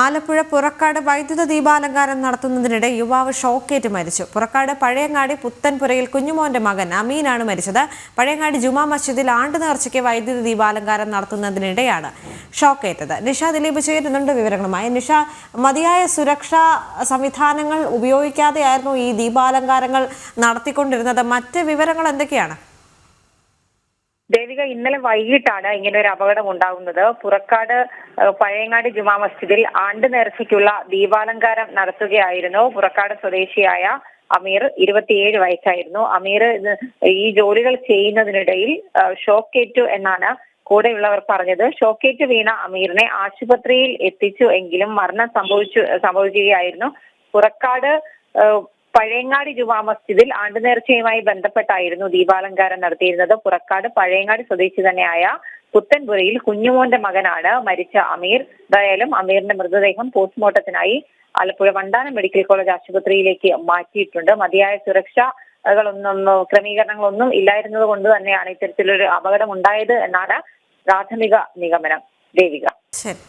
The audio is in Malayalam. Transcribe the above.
ആലപ്പുഴ പുറക്കാട് വൈദ്യുത ദീപാലങ്കാരം നടത്തുന്നതിനിടെ യുവാവ് ഷോക്കേറ്റ് മരിച്ചു. പുറക്കാട് പഴയങ്ങാടി പുത്തൻപുരയിൽ കുഞ്ഞുമോന്റെ മകൻ അമീനാണ് മരിച്ചത്. പഴയങ്ങാടി ജുമാ മസ്ജിദിൽ ആണ്ട് നേർച്ചയ്ക്ക് വൈദ്യുത ദീപാലങ്കാരം നടത്തുന്നതിനിടെയാണ് ഷോക്കേറ്റത്. നിഷ ദിലീപ് ചേരുന്നുണ്ട് വിവരങ്ങളുമായി. നിഷ മതിയായ സുരക്ഷാ സംവിധാനങ്ങൾ ഉപയോഗിക്കാതെയായിരുന്നു ഈ ദീപാലങ്കാരങ്ങൾ നടത്തിക്കൊണ്ടിരുന്നത്. മറ്റ് വിവരങ്ങൾ എന്തൊക്കെയാണ്? ദേവിക ഇന്നലെ വൈകിട്ടാണ് ഇങ്ങനെ ഒരു അപകടം ഉണ്ടാകുന്നത്. പുറക്കാട് പഴയങ്ങാടി ജുമാ മസ്ജിദിൽ ആണ്ട് നേർച്ചയ്ക്കുള്ള ദീപാലങ്കാരം നടത്തുകയായിരുന്നു പുറക്കാട് സ്വദേശിയായ അമീർ ഇരുപത്തിയേഴ് വയസ്സായിരുന്നു. അമീർ ഈ ജോലികൾ ചെയ്യുന്നതിനിടയിൽ ഷോക്കേറ്റു എന്നാണ് കൂടെയുള്ളവർ പറഞ്ഞത്. ഷോക്കേറ്റ് വീണ അമീറിനെ ആശുപത്രിയിൽ എത്തിച്ചു എങ്കിലും മരണം സംഭവിച്ചു സംഭവിക്കുകയായിരുന്നു. പുറക്കാട് പഴയങ്ങാടി ജുമാ മസ്ജിദിൽ ആണ്ടുനേർച്ചയുമായി ബന്ധപ്പെട്ടായിരുന്നു ദീപാലങ്കാരം നടത്തിയിരുന്നത്. പുറക്കാട് പഴയങ്ങാടി സ്വദേശി തന്നെയായ പുത്തൻപുരയിൽ കുഞ്ഞുമോന്റെ മകനാണ് മരിച്ച അമീർ. എന്തായാലും അമീറിന്റെ മൃതദേഹം പോസ്റ്റ്മോർട്ടത്തിനായി ആലപ്പുഴ വണ്ടാനം മെഡിക്കൽ കോളേജ് ആശുപത്രിയിലേക്ക് മാറ്റിയിട്ടുണ്ട്. മതിയായ സുരക്ഷകളൊന്നും ക്രമീകരണങ്ങളൊന്നും ഇല്ലായിരുന്നത് കൊണ്ട് തന്നെയാണ് ഇത്തരത്തിലൊരു അപകടം ഉണ്ടായത് എന്നാണ് പ്രാഥമിക നിഗമനം. ദേവിക. ശരി.